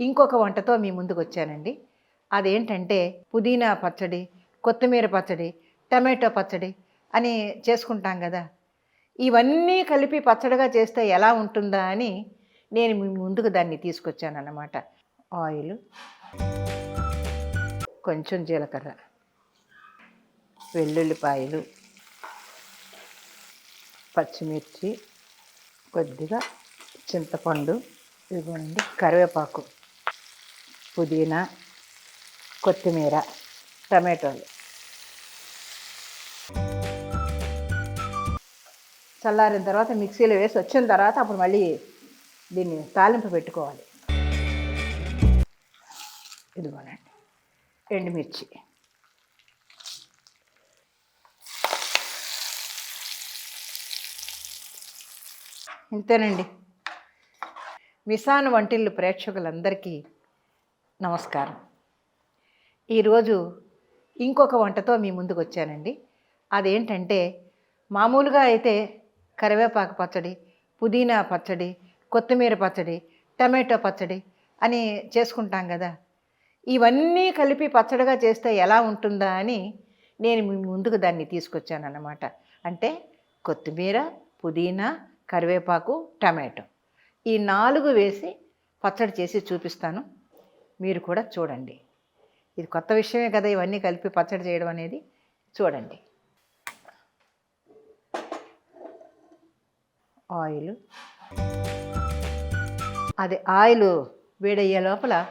ఇంకొక వంటతో మీ ముందుకు వచ్చానండి అదేంటంటే పుదీనా పచ్చడి కొత్తిమీర పచ్చడి టమాటో పచ్చడి అని చేసుకుంటాం కదా. ఇవన్నీ కలిపి పచ్చడిగా చేస్తే ఎలా ఉంటుందా అని నేను మీ ముందుకు దాన్ని తీసుకొచ్చాను అన్నమాట ఆయిల్ కొంచెం జీలకర్ర వెల్లుల్లిపాయలు పచ్చిమిర్చి కొద్దిగా చింతపండు ఇవ్వండి కరివేపాకు. పుదీనా కొత్తిమీర టమాటోలు. చల్లారిన తర్వాత మిక్సీలో వేసి వచ్చిన తర్వాత అప్పుడు మళ్ళీ దీన్ని తాలింపు పెట్టుకోవాలి. ఇదిగోనండి ఎండుమిర్చి. ఇంతేనండి. మిసాన్ వంటిల్లు ప్రేక్షకులందరికీ నమస్కారం. ఈరోజు ఇంకొక వంటతో మీ ముందుకు వచ్చానండి అదేంటంటే మామూలుగా అయితే కరివేపాకు పచ్చడి పుదీనా పచ్చడి కొత్తిమీర పచ్చడి టమాటో పచ్చడి అని చేసుకుంటాం కదా. ఇవన్నీ కలిపి పచ్చడిగా చేస్తే ఎలా ఉంటుందా అని నేను మీ ముందుకు దాన్ని తీసుకొచ్చాను అన్నమాట అంటే కొత్తిమీర పుదీనా కరివేపాకు టమాటో. ఈ నాలుగు వేసి పచ్చడి చేసి చూపిస్తాను. మీరు కూడా చూడండి. ఇది కొత్త విషయమే కదా ఇవన్నీ కలిపి పచ్చడి చేయడం అనేది. చూడండి. ఆయిల్. అది ఆయిల్ వేడయ్యే లోపల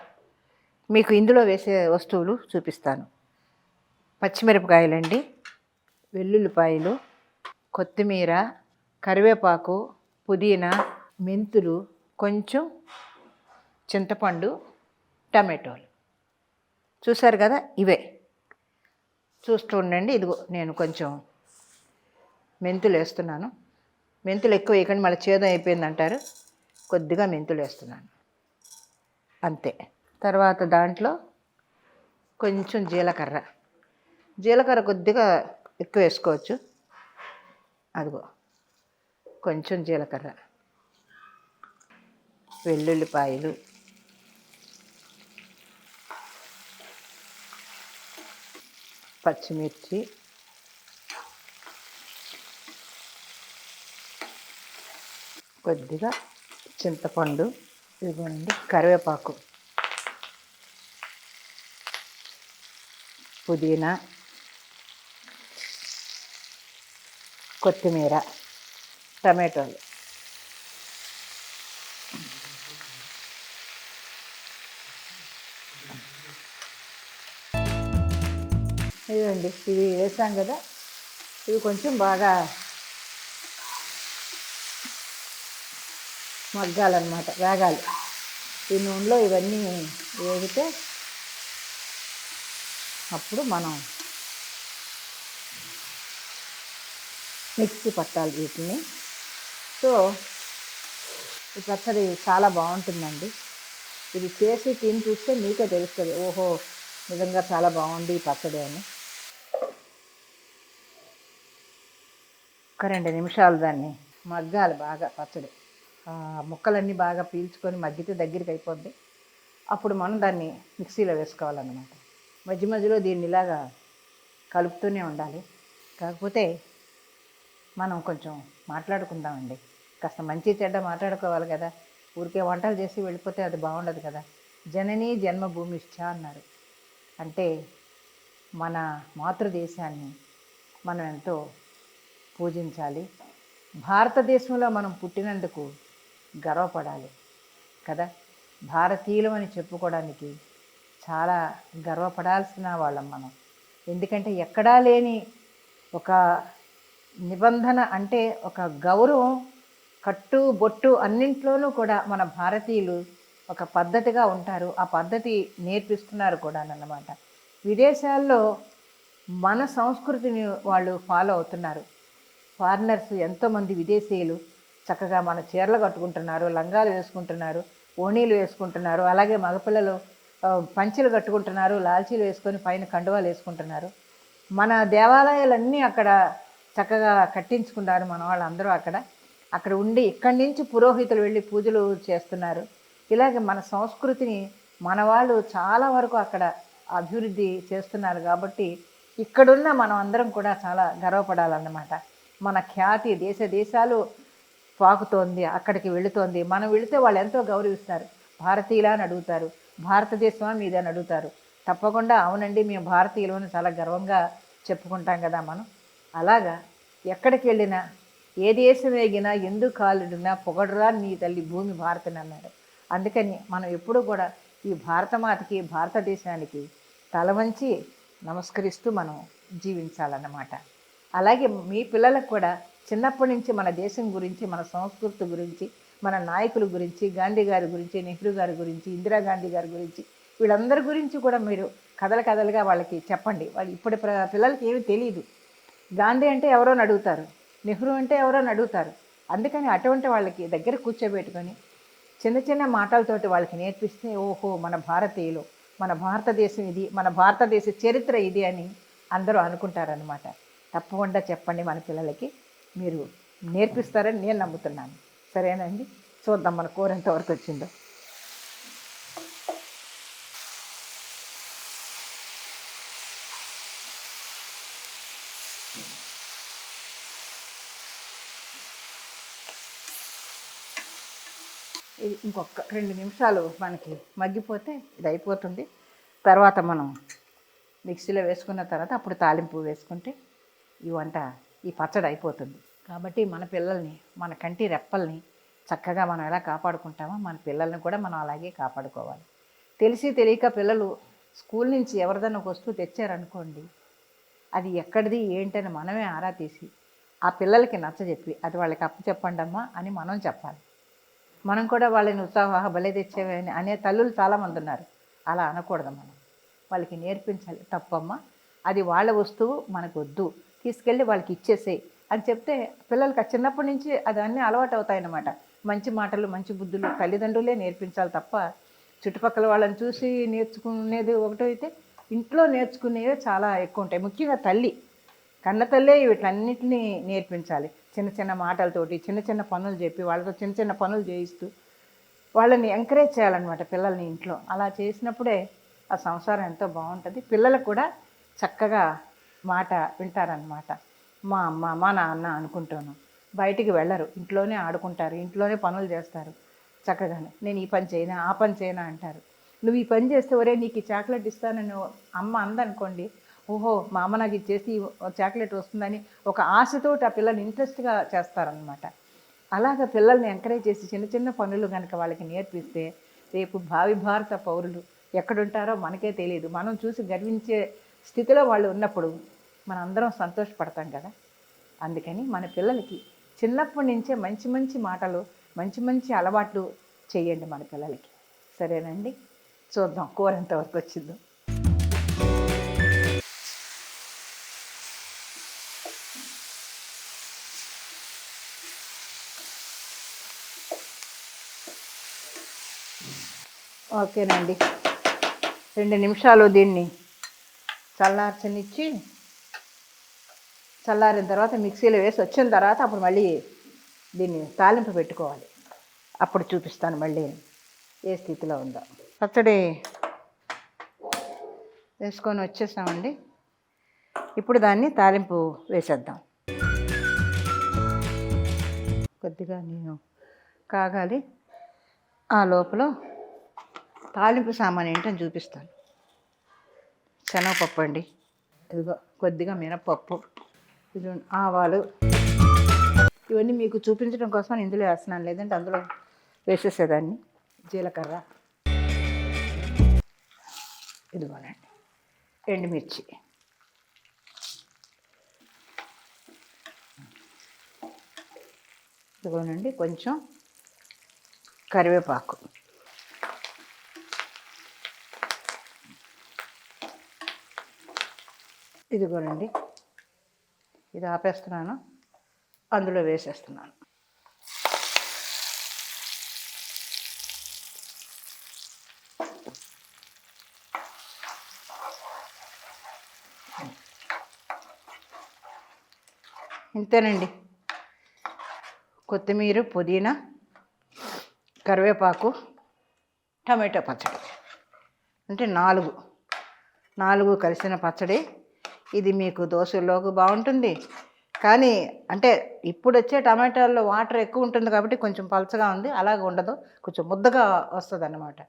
మీకు ఇందులో వేసే వస్తువులు చూపిస్తాను. పచ్చిమిరపకాయలండి వెల్లుల్లిపాయలు కొత్తిమీర కరివేపాకు పుదీనా మెంతులు కొంచెం చింతపండు టమాటోలు. చూసారు కదా? ఇవే. చూస్తూ ఉండండి. ఇదిగో నేను కొంచెం మెంతులు వేస్తున్నాను మెంతులు ఎక్కువ వేయకండి మళ్ళీ చేదం అయిపోయింది అంటారు కొద్దిగా మెంతులు వేస్తున్నాను అంతే. తర్వాత దాంట్లో కొంచెం జీలకర్ర. జీలకర్ర కొద్దిగా ఎక్కువ వేసుకోవచ్చు. అదిగో కొంచెం జీలకర్ర. వెల్లుల్లిపాయలు. పచ్చిమిర్చి. కొద్దిగా చింతపండు ఇదిగోనండి కరివేపాకు. పుదీనా. కొత్తిమీర. టమాటోలు. అండి. ఇవి వేసాం కదా. ఇవి కొంచెం బాగా మగ్గాలన్నమాట వేగాలి. ఈ నూనెలో ఇవన్నీ వేగితే అప్పుడు మనం మిక్సీ పట్టాలి వీటిని. సో ఈ పచ్చడి చాలా బాగుంటుందండి. ఇది చేసి తిని చూస్తే మీకే తెలుస్తుంది ఓహో నిజంగా చాలా బాగుంది ఈ పచ్చడి అని. ఒక రెండు నిమిషాలు దాన్ని మగ్గాలి బాగా పచ్చడి. ముక్కలన్నీ బాగా పీల్చుకొని మగ్గితే దగ్గరికి అయిపోద్ది. అప్పుడు మనం దాన్ని మిక్సీలో వేసుకోవాలన్నమాట. మధ్య మధ్యలో దీన్ని ఇలాగా కలుపుతూనే ఉండాలి. కాకపోతే మనం కొంచెం మాట్లాడుకుందామండి. కాస్త మంచి చెడ్డ మాట్లాడుకోవాలి కదా. ఊరికే వంటలు చేసి వెళ్ళిపోతే అది బాగుండదు కదా. జననీ జన్మభూమి ఇచ్చా అన్నారు. అంటే మన మాతృదేశాన్ని మనం ఎంతో పూజించాలి. భారతదేశంలో మనం పుట్టినందుకు గర్వపడాలి కదా? భారతీయులు అని చెప్పుకోవడానికి చాలా గర్వపడాల్సిన వాళ్ళం మనం. ఎందుకంటే ఎక్కడా లేని ఒక నిబంధన అంటే ఒక గౌరవం కట్టు బొట్టు అన్నింట్లోనూ కూడా మన భారతీయులు ఒక పద్ధతిగా ఉంటారు. ఆ పద్ధతి నేర్పిస్తున్నారు కూడా అన్నమాట. విదేశాల్లో మన సంస్కృతిని వాళ్ళు ఫాలో అవుతున్నారు. ఫారినర్స్ ఎంతోమంది విదేశీయులు చక్కగా మన చీరలు కట్టుకుంటున్నారు లంగాలు వేసుకుంటున్నారు ఓణీలు వేసుకుంటున్నారు అలాగే మగపిల్లలు పంచెలు కట్టుకుంటున్నారు లాల్చీలు వేసుకొని పైన కండువాలు వేసుకుంటున్నారు. మన దేవాలయాలన్నీ అక్కడ చక్కగా కట్టించుకున్నారు మన వాళ్ళందరూ అక్కడ. అక్కడ ఉండి ఇక్కడి నుంచి పురోహితులు వెళ్ళి పూజలు చేస్తున్నారు. ఇలాగే మన సంస్కృతిని మన వాళ్ళు చాలా వరకు అక్కడ అభివృద్ధి చేస్తున్నారు కాబట్టి ఇక్కడున్న మనం అందరం కూడా చాలా గర్వపడాలన్నమాట. మన ఖ్యాతి దేశ దేశాలు పాకుతోంది అక్కడికి వెళుతోంది. మనం వెళితే వాళ్ళు ఎంతో గౌరవిస్తారు. భారతీయులా అని అడుగుతారు. భారతదేశమా మీద అని అడుగుతారు. తప్పకుండా అవునండి మేము భారతీయులు అని చాలా గర్వంగా చెప్పుకుంటాం కదా మనం. అలాగా ఎక్కడికి వెళ్ళినా ఏ దేశం వేగినా ఎందుకు కాలుడినా పొగడరా నీ తల్లి భూమి భారతని అన్నాడు అందుకని మనం ఎప్పుడూ కూడా ఈ భారతమాతకి భారతదేశానికి తల వంచి నమస్కరిస్తూ మనం జీవించాలన్నమాట. అలాగే మీ పిల్లలకు కూడా చిన్నప్పటి నుంచి మన దేశం గురించి మన సంస్కృతి గురించి మన నాయకుల గురించి గాంధీ గారి గురించి నెహ్రూ గారి గురించి ఇందిరాగాంధీ గారి గురించి వీళ్ళందరి గురించి కూడా మీరు కథల కథలుగా వాళ్ళకి చెప్పండి. వాళ్ళు ఇప్పటి ప్ర- పిల్లలకి ఏమీ తెలియదు గాంధీ అంటే ఎవరో అడుగుతారు. నెహ్రూ అంటే ఎవరో అడుగుతారు. అందుకని అటువంటి వాళ్ళకి దగ్గర కూర్చోబెట్టుకొని చిన్న చిన్న మాటలతోటి వాళ్ళకి నేర్పిస్తే ఓహో మన భారతీయులు మన భారతదేశం ఇది మన భారతదేశ చరిత్ర ఇది అని అందరూ అనుకుంటారనమాట తప్పకుండా చెప్పండి మన పిల్లలకి. మీరు నేర్పిస్తారని నేను నమ్ముతున్నాను. సరేనండి? చూద్దాం మన కూర ఎంతవరకు వచ్చిందో. ఇది ఇంకొక రెండు నిమిషాలు మనకి మగ్గిపోతే ఇది అయిపోతుంది. తర్వాత మనం మిక్సీలో వేసుకున్న తర్వాత అప్పుడు తాలింపు వేసుకుంటే ఈ వంట ఈ పచ్చడి అయిపోతుంది. కాబట్టి మన పిల్లల్ని మన కంటి రెప్పల్ని చక్కగా మనం ఎలా కాపాడుకుంటామో మన పిల్లల్ని కూడా మనం అలాగే కాపాడుకోవాలి. తెలిసి తెలియక పిల్లలు స్కూల్ నుంచి ఎవరిదైనా ఒక వస్తువు తెచ్చారనుకోండి అది ఎక్కడిది ఏంటని మనమే ఆరా తీసి ఆ పిల్లలకి నచ్చజెప్పి అది వాళ్ళకి అప్పు చెప్పండి అమ్మా అని మనం చెప్పాలి. మనం కూడా వాళ్ళని ఉత్సాహ భలే తెచ్చేవని అని అనే తల్లులు చాలామంది ఉన్నారు. అలా అనకూడదు మనం. వాళ్ళకి నేర్పించాలి తప్పమ్మా. అది వాళ్ళ వస్తువు మనకు వద్దు. తీసుకెళ్ళి వాళ్ళకి ఇచ్చేసేయి అని చెప్తే పిల్లలకి చిన్నప్పటి నుంచి అదన్నీ అలవాటు అవుతాయన్నమాట మంచి మాటలు మంచి బుద్ధులు తల్లిదండ్రులే నేర్పించాలి తప్ప చుట్టుపక్కల వాళ్ళని చూసి నేర్చుకునేది ఒకటైతే ఇంట్లో నేర్చుకునేవి చాలా ఎక్కువ ఉంటాయి ముఖ్యంగా తల్లి. కన్న తల్లే వీటన్నిటిని నేర్పించాలి. చిన్న చిన్న మాటలతోటి చిన్న చిన్న పనులు చెప్పి వాళ్ళతో చిన్న చిన్న పనులు చేయిస్తూ వాళ్ళని ఎంకరేజ్ చేయాలన్నమాట పిల్లల్ని ఇంట్లో. అలా చేసినప్పుడే ఆ సంసారం ఎంతో బాగుంటుంది. పిల్లలకు కూడా చక్కగా మాట వింటారనమాట మా అమ్మ మా నాన్న అనుకుంటాను. బయటికి వెళ్ళరు. ఇంట్లోనే ఆడుకుంటారు. ఇంట్లోనే పనులు చేస్తారు. చక్కగానే. నేను ఈ పని చేయనా? ఆ పని చేయనా? అంటారు. నువ్వు ఈ పని చేస్తే ఒరే నీకు ఈ చాక్లెట్ ఇస్తానని అమ్మ అందనుకోండి ఓహో మా అమ్మ నాకు ఇచ్చేసి చాక్లెట్ వస్తుందని ఒక ఆశతోటి ఆ పిల్లల్ని ఇంట్రెస్ట్గా చేస్తారనమాట అలాగ పిల్లల్ని ఎంకరేజ్ చేసి చిన్న చిన్న పనులు కనుక వాళ్ళకి నేర్పిస్తే రేపు భావి భారత పౌరులు ఎక్కడుంటారో మనకే తెలియదు. మనం చూసి గర్వించే స్థితిలో వాళ్ళు ఉన్నప్పుడు మనం అందరం సంతోషపడతాం కదా? అందుకని మన పిల్లలకి చిన్నప్పటి నుంచే మంచి మంచి మాటలు మంచి మంచి అలవాట్లు చేయండి మన పిల్లలకి. సరేనండి? చూద్దాం కూర ఎంతవరకు వచ్చిందో. ఓకేనండి. రెండు నిమిషాలు దీన్ని చల్లార్చనిచ్చి చల్లారిన తర్వాత మిక్సీలో వేసి వచ్చిన తర్వాత అప్పుడు మళ్ళీ దీన్ని తాలింపు పెట్టుకోవాలి. అప్పుడు చూపిస్తాను మళ్ళీ ఏ స్థితిలో ఉందో. పచ్చడి వేసుకొని వచ్చేసామండి. ఇప్పుడు దాన్ని తాలింపు వేసేద్దాం. కొద్దిగా నేను కాగాలి. ఆ లోపల తాలింపు సామాన్ ఏంటని చూపిస్తాను. శనగపప్పు అండి. ఇదిగో కొద్దిగా మినపప్పు. ఇది ఆవాలు ఇవన్నీ మీకు చూపించడం కోసం ఇందులో వేస్తున్నాను. లేదంటే అందులో వేసేసేదాన్ని. జీలకర్ర. ఇదిగోనండి. ఎండుమిర్చి. ఇదిగోనండి కొంచెం కరివేపాకు. ఇదిగోనండి. ఇది ఆపేస్తున్నాను. అందులో వేసేస్తున్నాను. ఇంతేనండి. కొత్తిమీర పుదీనా కరివేపాకు టమాటో పచ్చడి. అంటే నాలుగు. నాలుగు కలిసిన పచ్చడి. ఇది మీకు దోశలోకి బాగుంటుంది. కానీ అంటే ఇప్పుడు వచ్చే టమాటాల్లో వాటర్ ఎక్కువ ఉంటుంది కాబట్టి కొంచెం పలచగా ఉంది అలాగ ఉండదు. కొంచెం ముద్దగా వస్తుంది అన్నమాట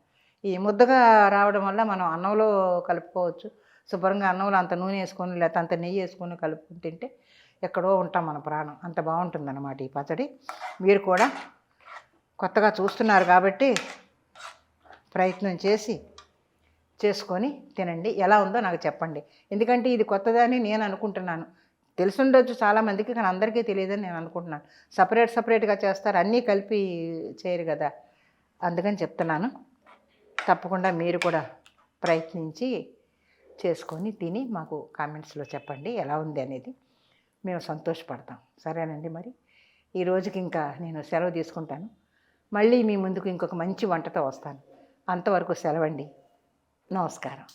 ఈ ముద్దగా రావడం వల్ల మనం అన్నంలో కలుపుకోవచ్చు. శుభ్రంగా అన్నంలో అంత నూనె వేసుకొని లేకపోతే అంత నెయ్యి వేసుకొని కలుపుకుని తింటే ఎక్కడో ఉంటాం మన ప్రాణం. అంత బాగుంటుంది అన్నమాట ఈ పచ్చడి. మీరు కూడా కొత్తగా చూస్తున్నారు కాబట్టి ప్రయత్నం చేసి చేసుకొని తినండి. ఎలా ఉందో నాకు చెప్పండి. ఎందుకంటే ఇది కొత్తదని నేను అనుకుంటున్నాను. తెలుసుండొచ్చు చాలామందికి కానీ అందరికీ తెలియదని నేను అనుకుంటున్నాను. సపరేట్ సపరేట్గా చేస్తారు. అన్నీ కలిపి చేయరు కదా. అందుకని చెప్తున్నాను. తప్పకుండా మీరు కూడా ప్రయత్నించి చేసుకొని తిని మాకు కామెంట్స్లో చెప్పండి. ఎలా ఉంది అనేది మేము సంతోషపడతాం. సరేనండి మరి. ఈ రోజుకి ఇంకా నేను సెలవు తీసుకుంటాను. మళ్ళీ మీ ముందుకు ఇంకొక మంచి వంటతో వస్తాను. అంతవరకు సెలవండి. నమస్కారం